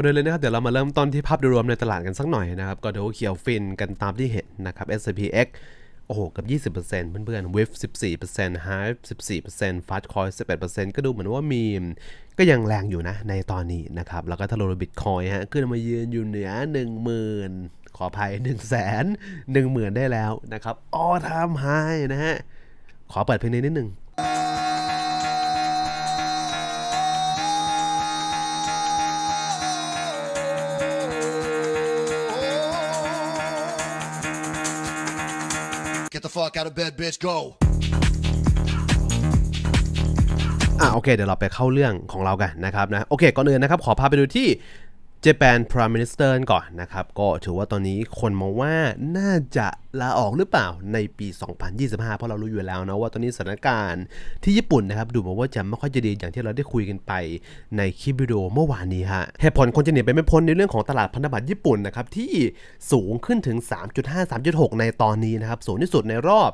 ก็เลยเลยนะครับเดี๋ยวเรามาเริ่มต้นที่ภาพโดยรวมในตลาดกันสักหน่อยนะครับก็เดูเขียวฟินกันตามที่เห็นนะครับ S&P X โอ้โหกับ 20%เพื่อนๆ WIF 14% Hive 14% Fastcoin 11%ก็ดูเหมือนว่ามีมก็ยังแรงอยู่นะในตอนนี้นะครับ แล้วก็ถ้าเรบิตคอยฮะขึ้นมายืนอยู่เหนือ 10,000 ขออภัย 1 0 0 0 0 0 10,000 ได้แล้วนะครับ all time high นะฮะ ขอเปิดเพลงนี้นิดนึง the fuck out of bed, bitch. Go. อะโอเคเดี๋ยวเราไปเข้าเรื่องของเรากันนะครับนะโอเคก่อนอื่นนะครับขอพาไปดูที่ Japan Prime Minister ก่อนนะครับ ก็ถือว่าตอนนี้คนมองว่าน่าจะลาออกหรือเปล่าในปี 2025 เพราะเรารู้อยู่แล้วนะว่าตอนนี้สถานการณ์ที่ญี่ปุ่นนะครับ ดูเหมือนว่าจะไม่ค่อยจะดีอย่างที่เราได้คุยกันไปในคลิปวิดีโอเมื่อวานนี้ฮะเหตุผลคนจะหนีไปไม่พ้นในเรื่องของตลาดพันธบัตรญี่ปุ่นนะครับ ที่สูงขึ้นถึง 3.5 3.6 ในตอนนี้นะครับ สูงที่สุดในรอบ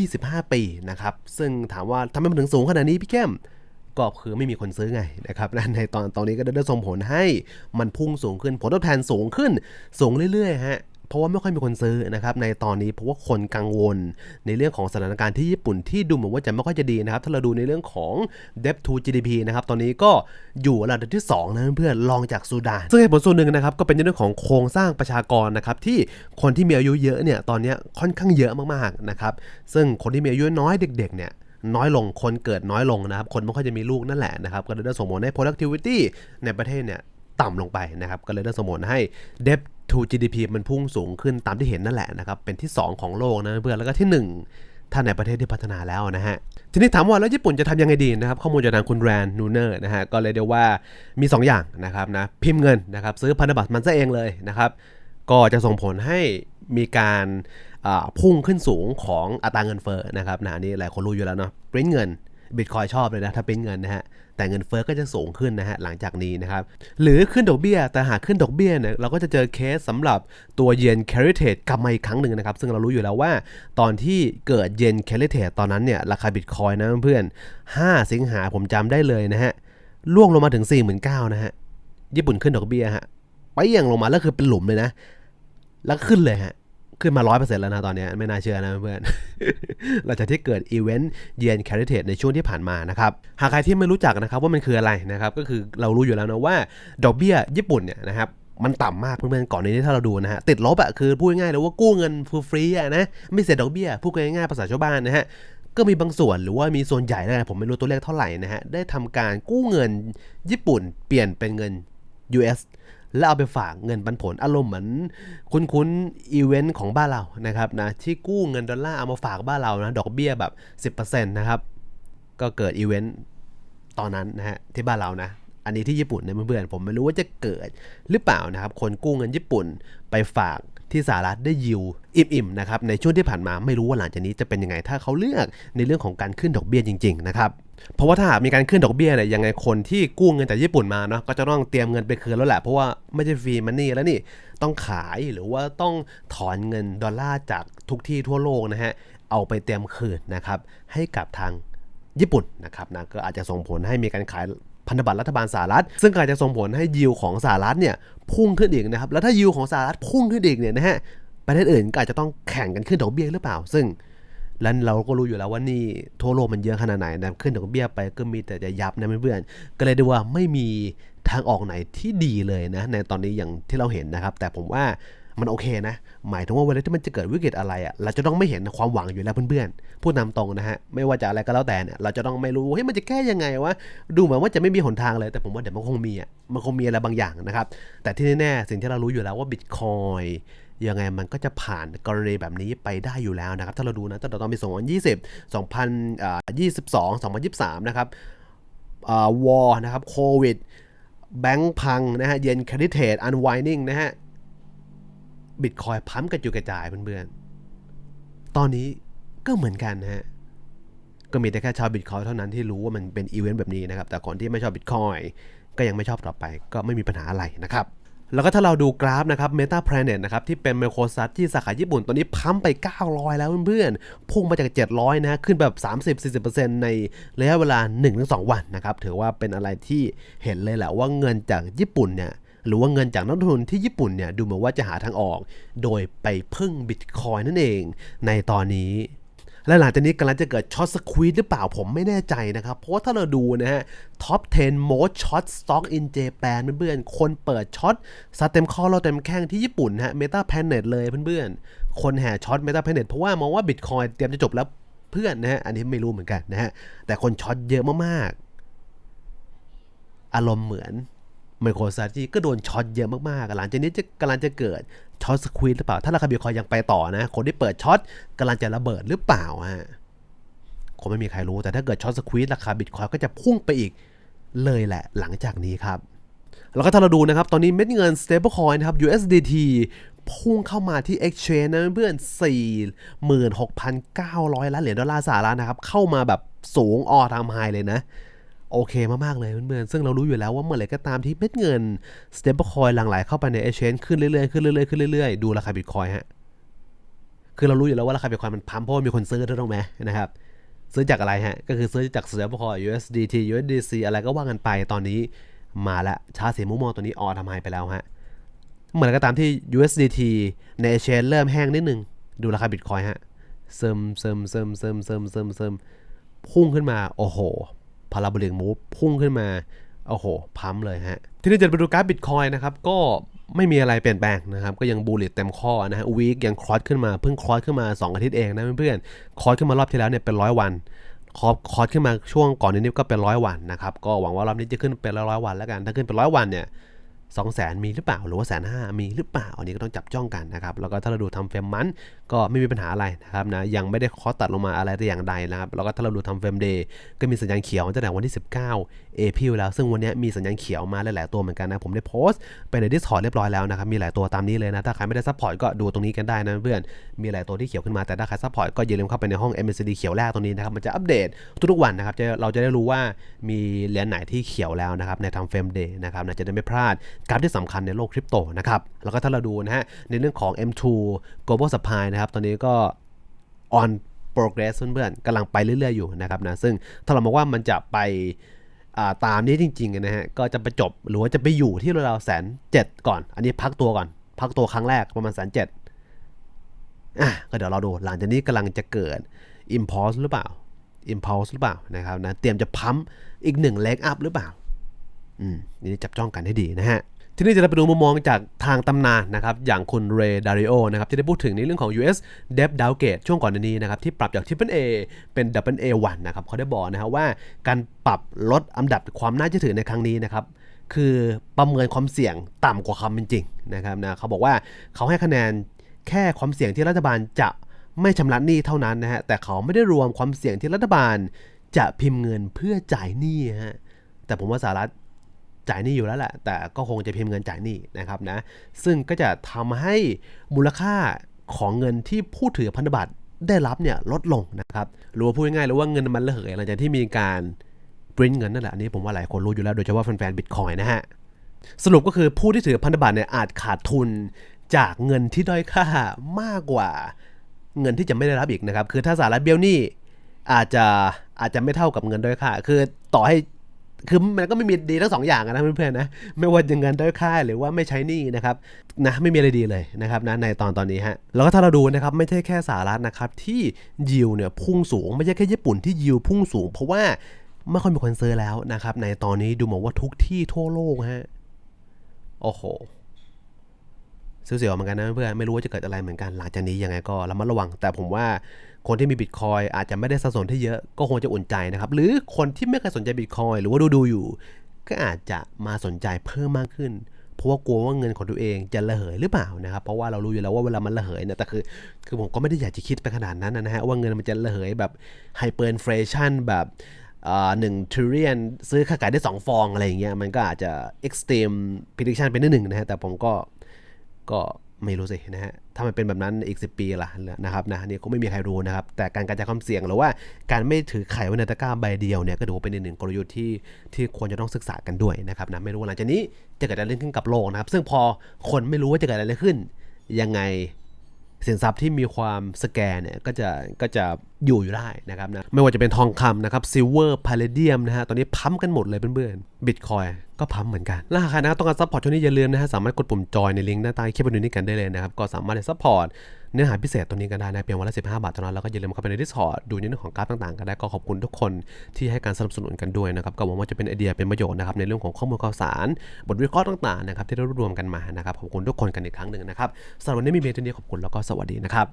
25 ปีนะครับซึ่งถามว่าทำไมมันถึงสูงขนาดนี้พี่แก้ม ก็คือไม่มีคนซื้อไงนะครับและในตอนตอนนี้ก็ได้ส่งผลให้มันพุ่งสูงขึ้น ผลตอบแทนสูงขึ้น สูงเรื่อยๆฮะเพราะว่าไม่ค่อยมีคนซื้อนะครับในตอนนี้เพราะว่าคนกังวล ในเรื่องของสถานการณ์ที่ญี่ปุ่นที่ดูเหมือนว่าจะไม่ค่อยจะดีนะครับ ถ้าเราดูในเรื่องของ debt to GDP นะครับตอนนี้ก็อยู่ระดับที่2นะเพื่อนๆรองจากซูดานซึ่งเหตุผลส่วนหนึ่งนะครับก็เป็นในเรื่องของโครงสร้างประชากรนะครับที่คนที่มีอายุเยอะเนี่ยตอนนี้ค่อนข้างเยอะมากๆนะครับซึ่งคนที่มีอายุน้อยเด็กๆเนี่ย น้อยลงคนเกิดน้อยลงนะครับ คนไม่ค่อยจะมีลูกนั่นแหละนะครับ ก็เลยได้ส่งผลให้ productivity ในประเทศเนี่ยต่ำลงไปนะครับ ก็เลยได้ส่งผลให้ debt to GDP มันพุ่งสูงขึ้นตามที่เห็นนั่นแหละนะครับ เป็นที่ 2 ของโลกนะเพื่อนแล้วก็ที่ 1 ถ้าในประเทศที่พัฒนาแล้วนะฮะ ทีนี้ถามว่าแล้วญี่ปุ่นจะทำยังไงดีนะครับ ข้อมูลจากทางคุณแรนนูเนอร์นะฮะ ก็เลยเดียวว่ามี 2 อย่างนะครับนะ พิมพ์เงินนะครับ ซื้อพันธบัตรมันซะเองเลยนะครับ ก็จะส่งผลให้มีการ พุ่งขึ้นสูงของอัตราเงินเฟ้อนะครับนะนี่หลายคนรู้อยู่แล้วเนาะปริ้นเงินบิตคอยชอบเลยนะถ้าปริ้นเงินนะฮะแต่เงินเฟ้อก็จะสูงขึ้นนะฮะหลังจากนี้นะครับหรือขึ้นดอกเบี้ย แต่หากขึ้นดอกเบี้ยเนี่ยเราก็จะเจอเคสสำหรับตัวเยนแคริเท e กลับมาอีกครั้งหนึ่งนะครับ ซึ่งเรารู้อยู่แล้วว่า ตอนที่เกิดเยนแคริเท e ตอนนั้นเนี่ยราคาบิตคอยนะเพื่อน5 สิงหาผมจำได้เลยนะฮะล่วงลงมาถึง 49,000นะฮะญี่ปุ่นขึ้นดอกเบี้ยฮะไปอย่างลงมาแล้วคือเป็นหลุมเลยนะ แล้วขึ้นเลยฮะ ขึ้นมา 100%แล้วนะตอนนี้ไม่น่าเชื่อนะเพื่อนหลังจากที่เกิดอีเวนต์เยนแคริเท e ในช่วงที่ผ่านมานะครับ หากใครที่ไม่รู้จักนะครับว่ามันคืออะไรนะครับ ก็คือเรารู้อยู่แล้วนะว่าดอกเบี้ยญี่ปุ่นเนี่ยนะครับมันต่ำมากเพื่อนๆก่อนนี้ถ้าเราดูนะฮะติดลบอะคือพูดง่ายๆเลยว่ากู้เงินฟรีๆอะนะไม่เสียดอกเบี้ยพูดง่ายๆภาษาชาวบ้านนะฮะก็มีบางส่วนหรือว่ามีส่วนใหญ่แล้วกันผมไม่รู้ตัวเลขเท่าไหร่นะฮะได้ทำการกู้เงินญี่ปุ่นเปลี่ยนเป็นเงิน US แล้วเอาไปฝากเงินปันผลอารมณ์เหมือนคุ้นๆอีเวนต์ของบ้านเรานะครับนะที่กู้เงินดอลลาร์เอามาฝากบ้านเรานะดอกเบี้ยแบบ 10%นะครับก็เกิดอีเวนต์ตอนนั้นนะฮะที่บ้านเรานะอันนี้ที่ญี่ปุ่นเนี่ยเพื่อนๆผมไม่รู้ว่าจะเกิดหรือเปล่านะครับ คนกู้เงินญี่ปุ่นไปฝากที่สหรัฐได้ยิวอิ่มๆนะครับในช่วงที่ผ่านมาไม่รู้ว่าหลังจากนี้จะเป็นยังไงถ้าเขาเลือกในเรื่องของการขึ้นดอกเบี้ยจริง ๆ นะครับ เพราะว่าถ้าหากมีการขึ้นดอกเบี้ยเนี่ยยังไงคนที่กู้เงินจากญี่ปุ่นมาเนาะก็จะต้องเตรียมเงินไปคืนแล้วแหละเพราะว่าไม่ใช่ฟรีมันนี่แล้วนี่ต้องขายหรือว่าต้องถอนเงินดอลลาร์จากทุกที่ทั่วโลกนะฮะเอาไปเตรียมคืนนะครับให้กับทางญี่ปุ่นนะครับนะก็อาจจะส่งผลให้มีการขายพันธบัตรรัฐบาลสหรัฐ ซึ่งก็อาจจะส่งผลให้ยิวของสหรัฐเนี่ยพุ่งขึ้นอีกนะครับแล้วถ้ายิวของสหรัฐพุ่งขึ้นอีกเนี่ยนะฮะประเทศอื่นก็อาจจะต้องแข่งกันขึ้นดอกเบี้ยหรือเปล่า ซึ่ง แล้วเราก็รู้อยู่แล้วว่านี่ทั่วโลกมันเยอะขนาดไหนนะขึ้นดอกเบี้ยไปก็มีแต่จะยับนะเพื่อนๆก็เลยดูว่าไม่มีทางออกไหนที่ดีเลยนะ ในตอนนี้อย่างที่เราเห็นนะครับ แต่ผมว่ามันโอเคนะ หมายถึงว่าเวลาที่มันจะเกิดวิกฤตอะไรอะ เราจะต้องไม่เห็นความหวังอยู่แล้วเพื่อนๆ พูดนำตรงนะฮะ ไม่ว่าจะอะไรก็แล้วแต่เนี่ย เราจะต้องไม่รู้เฮ้ยมันจะแก้ยังไงวะ ดูเหมือนว่าจะไม่มีหนทางเลย แต่ผมว่าเดี๋ยวมันคงมีอะ มันคงมีอะไรบางอย่างนะครับ แต่ที่แน่ๆ สิ่งที่เรารู้อยู่แล้วว่าบิตคอย ยังไงมันก็จะผ่านกรณีแบบนี้ไปได้อยู่แล้วนะครับ ถ้าเราดูนะตั้งแต่ตอนปี 2020 2022 2023 นะครับวอร์นะครับโควิดแบงค์พังนะฮะเย็นครดิเทตอันไวนิ่งนะฮะบิตคอยพัมกระจุกระจายเพื่อนๆ ตอนนี้ก็เหมือนกันนะฮะ ก็มีแต่แค่ชาวบิตคอยเท่านั้นที่รู้ว่ามันเป็นอีเวนต์แบบนี้นะครับ แต่คนที่ไม่ชอบบิตคอยก็ยังไม่ชอบต่อไป ก็ไม่มีปัญหาอะไรนะครับ แล้วก็ถ้าเราดูกราฟนะครับ Meta Planet นะครับ ที่เป็น Microsoft ที่สาขาญี่ปุ่น ตอนนี้พัมไป 900 แล้วเพื่อนๆ พุ่งมาจาก 700 นะ ขึ้นแบบ 30-40%ในระยะเวลา 1-2 วันนะครับ ถือว่าเป็นอะไรที่เห็นเลยแหละว่าเงินจากญี่ปุ่นเนี่ยหรือว่าเงินจากนักลงทุนที่ญี่ปุ่นเนี่ยดูเหมือนว่าจะหาทางออก โดยไปพึ่งบิตคอยนั่นเอง ในตอนนี้ และหลังจากนี้กำลังจะเกิดช็อตสควีดหรือเปล่าผมไม่แน่ใจนะครับ เพราะว่าถ้าเราดูนะฮะท็อป 10 most shot stock in Japan เพื่อนๆ คนเปิดช็อตสเต็มคอเราเต็มแข้งที่ญี่ปุ่นฮะ Meta Planet เลยเพื่อนๆ คนแห่ช็อต Meta Planet เพราะว่ามองว่า Bitcoin เตรียมจะจบแล้วเพื่อนนะฮะ อันนี้ไม่รู้เหมือนกันนะฮะ แต่คนช็อตเยอะมากๆ อารมณ์เหมือน ไมโครซาจีก็โดนช็อตเยอะมากๆ หลังจากนี้จะกำลังจะเกิดช็อตสควีดหรือเปล่า ถ้าราคาบิตคอยยังไปต่อนะ คนที่เปิดช็อตกำลังจะระเบิดหรือเปล่าฮะ คงไม่มีใครรู้ แต่ถ้าเกิดช็อตสควีดราคาบิตคอยก็จะพุ่งไปอีกเลยแหละ หลังจากนี้ครับ แล้วก็ถ้าเราดูนะครับ ตอนนี้เม็ดเงิน stablecoin นะครับ USDT พุ่งเข้ามาที่ exchange นะเพื่อน 46,900 ล้านเหรียญดอลลาร์สหรัฐนะครับ เข้ามาแบบสูงออทำไฮเลยนะ โอเคมาก ๆ เลยเพื่อนๆซึ่งเรารู้อยู่แล้วว่าเมื่อไหร่ก็ตามที่เม็ดเงิน stablecoin หลั่งไหลเข้าไปใน exchange ขึ้นเรื่อยๆขึ้นเรื่อยๆขึ้นเรื่อยๆดูราคาบิตคอยฮะคือเรารู้อยู่แล้วว่าราคาบิตคอยมันพัมเพราะว่ามีคนซื้อถูกไหมนะครับซื้อจากอะไรฮะ ก็คือซื้อจาก stablecoin USDT USDC อะไรก็ว่ากันไปตอนนี้มาละชาร์ตสีมุมมองตัวนี้ออทำไฮไปแล้วฮะ เหมือนก็ตามที่ USDT ในเชนเริ่มแห้งนิดนึง ดูราคาบิตคอยฮะเซิมเซิมเซิมเซิมเซิมเซิมเซิมพุ่งขึ้นมา โอ้โห พาราโบลิกมูฟพุ่งขึ้นมาโอ้โหพัมเลยฮะ ทีนี้จะไปดูกราฟบิตคอยนะครับ ก็ไม่มีอะไรเปลี่ยนแปลงนะครับ ก็ยังบูลลิตเต็มข้อนะฮะวีคยังครอสขึ้นมา เพิ่งครอสขึ้นมา 2 อาทิตย์เองนะเพื่อนๆ ครอสขึ้นมารอบที่แล้วเนี่ยเป็นร้อยวันคอสคอสขึ้นมาช่วงก่อนนี้ก็เป็นร้อยวันนะครับ ก็หวังว่ารอบนี้จะขึ้นเป็นร้อยวันแล้วกัน ถ้าขึ้นเป็นร้อยวันเนี่ย สองแสนมีหรือเปล่า หรือว่าแสนห้ามีหรือเปล่า อันนี้ก็ต้องจับจ้องกันนะครับ แล้วก็ถ้าเราดูทำเฟรมมันก็ไม่มีปัญหาอะไรนะครับนะ ยังไม่ได้คอตัดลงมาอะไรแต่อย่างใดนะครับ แล้วก็ถ้าเราดูทำเฟรมเดย์ก็มีสัญญาณเขียวตั้งแต่วันที่ 19เอพิลแล้ว ซึ่งวันนี้มีสัญญาณเขียวมาหลาย ๆ ตัวเหมือนกันนะ ผมได้โพสต์ไปใน Discord เรียบร้อยแล้วนะครับ มีหลายตัวตามนี้เลยนะ ถ้าใครไม่ได้ซัพพอร์ตก็ดูตรงนี้กันได้นะเพื่อน มีหลายตัวที่เขียวขึ้นมา แต่ถ้าใครซัพพอร์ตก็อย่าลืมเข้าไปในห้อง MACD เขียวแรกตรงนี้นะครับ มันจะอัปเดตทุกๆวันนะครับจะเราจะได้รู้ว่ามีเหรียญไหนที่เขียวแล้วนะครับในทำเฟรมเดย์นะครับนะจะได้ไม่พลาดกราฟที่สำคัญในโลกคริปโตนะครับแล้วก็ถ้าเราดูนะฮะในเรื่องของ M2 Global Supply นะครับตอนนี้ก็ on progress เพื่อนๆกำลังไปเรื่อยๆอยู่นะครับนะซึ่งถ้าเรามองว่ามันจะไปตามนี้จริงๆนะฮะก็จะไปจบหรือว่าจะไปอยู่ที่ราวๆแสนเจ็ดก่อน อันนี้พักตัวก่อน พักตัวครั้งแรกประมาณแสนเจ็ดอะก็เดี๋ยวเราดูหลังจากนี้กำลังจะเกิด impulse หรือเปล่า impulse หรือเปล่านะครับนะเตรียมจะพัมอีกหนึ่งเล็กอัพหรือเปล่า อืมนี่จับจ้องกันให้ดีนะฮะทีนี้จะไปดูมุมมองจากทางตำนานนะครับอย่างคุณเรดาริโอนะครับที่ได้พูดถึงในเรื่องของ US Dev Downgrade ช่วงก่อนหน้านี้นะครับที่ปรับจาก Triple A เป็น Double A1 นะครับเขาได้บอกนะครับว่าการปรับลดอันดับความน่าเชื่อถือในครั้งนี้นะครับคือประเมินความเสี่ยงต่ำกว่าความเป็นจริงนะครับนะเขาบอกว่าเขาให้คะแนนแค่ความเสี่ยงที่รัฐบาลจะไม่ชำระหนี้เท่านั้นนะฮะแต่เขาไม่ได้รวมความเสี่ยงที่รัฐบาลจะพิมพ์เงินเพื่อจ่ายหนี้ฮะแต่ผมว่าสหรัฐ จ่ายหนี้อยู่แล้วแหละ แต่ก็คงจะพิมพ์เงินจ่ายหนี้นะครับนะ ซึ่งก็จะทำให้มูลค่าของเงินที่ผู้ถือพันธบัตรได้รับเนี่ยลดลงนะครับ หรือว่าพูดง่ายๆหรือว่าเงินมันระเหยหลังจากที่มีการปริ้นเงินนั่นแหละ อันนี้ผมว่าหลายคนรู้อยู่แล้ว โดยเฉพาะแฟนๆบิตคอยนะฮะ สรุปก็คือผู้ที่ถือพันธบัตรเนี่ยอาจขาดทุนจากเงินที่ด้อยค่ามากกว่าเงินที่จะไม่ได้รับอีกนะครับ คือถ้าสหรัฐเบี้ยวหนี้อาจจะอาจจะไม่เท่ากับเงินด้อยค่า คือต่อให้ คือมันก็ไม่มีดีทั้งสองอย่างนะเพื่อนๆนะไม่ว่าจะเงินด้อยค่าหรือว่าไม่ใช้หนี้นะครับนะไม่มีอะไรดีเลยนะครับนะในตอนตอนนี้ฮะแล้วก็ถ้าเราดูนะครับไม่ใช่แค่สหรัฐนะครับที่ยิวเนี่ยพุ่งสูงไม่ใช่แค่ญี่ปุ่นที่ยิวพุ่งสูง เพราะว่าไม่ค่อยมีคนซื้อแล้วนะครับในตอนนี้ดูเหมือนว่าทุกที่ทั่วโลกฮะโอ้โห เสียวๆเหมือนกันนะเพื่อนไม่รู้ว่าจะเกิดอะไรเหมือนกันหลังจากนี้ยังไงก็ระมัดระวัง แต่ผมว่าคนที่มีบิตคอยอาจจะไม่ได้สะสมที่เยอะก็คงจะอุ่นใจนะครับ หรือคนที่ไม่เคยสนใจบิตคอยหรือว่าดูดูอยู่ ก็อาจจะมาสนใจเพิ่มมากขึ้น เพราะว่ากลัวว่าเงินของตัวเองจะระเหยหรือเปล่านะครับ เพราะว่าเรารู้อยู่แล้วว่าเวลามันระเหยเนี่ยแต่คือ คือผมก็ไม่ได้อยากจะคิดไปขนาดนั้นนะฮะว่าเงินมันจะระเหยแบบไฮเปอร์อินฟลชันแบบหนึ่งทริเลียนซื้อค่าขายได้ 2 ฟองอะไรอย่างเงี้ยมันก็อาจจะเอ็กซ์ตรีมพิจิชันไปนิดหนึ่งนะฮะแต่ผมก็ ก็ไม่รู้สินะฮะ ถ้ามันเป็นแบบนั้นอีก 10 ปีล่ะนะครับนะนี่ก็ไม่มีใครรู้นะครับ แต่การกระจายความเสี่ยงหรือว่าการไม่ถือไข่ไว้ในตะกร้าใบเดียวเนี่ยก็ถือว่าเป็นอีกหนึ่งกลยุทธ์ที่ที่ควรจะต้องศึกษากันด้วยนะครับนะไม่รู้หลังจากนี้จะเกิดอะไรขึ้นกับโลกนะครับ ซึ่งพอคนไม่รู้ว่าจะเกิดอะไรขึ้น ยังไงสินทรัพย์ที่มีความสแกนเนี่ยก็จะก็จะอยู่อยู่ได้นะครับนะไม่ว่าจะเป็นทองคำนะครับซิลเวอร์พาเลเดียมนะฮะตอนนี้พัมกันหมดเลยเพื่อนๆบิตคอยก็พัมเหมือนกันแล้วหาใครนะครับต้องการซัพพอร์ตช่วงนี้อย่าลืมนะฮะสามารถกดปุ่มจอยในลิงก์หน้าใต้คลิปวิดีโอนี้กันได้เลยนะครับก็สามารถซัพพอร์ตเนื้อหาพิเศษตัวนี้กันได้นะเพียงวันละ15 บาทเท่านั้นแล้วก็อย่าลืมเข้าไปใน Discord ดูในเรื่องของกราฟต่างๆกันได้ก็ขอบคุณทุกคนที่ให้การสนับสนุนกันด้วยนะครับก็หวังว่าจะเป็นไอเดียเป็นประโยชน์นะครับในเรื่องของข้อมูลข่าวสาร บทวิเคราะห์ต่างๆนะครับที่ได้รวบรวมกันมานะครับขอบคุณทุกคนกันอีกครั้งหนึ่งนะครับสำหรับวันนี้มีเมย์ตัวนี้ขอบคุณแล้วก็สวัสดีนะครับ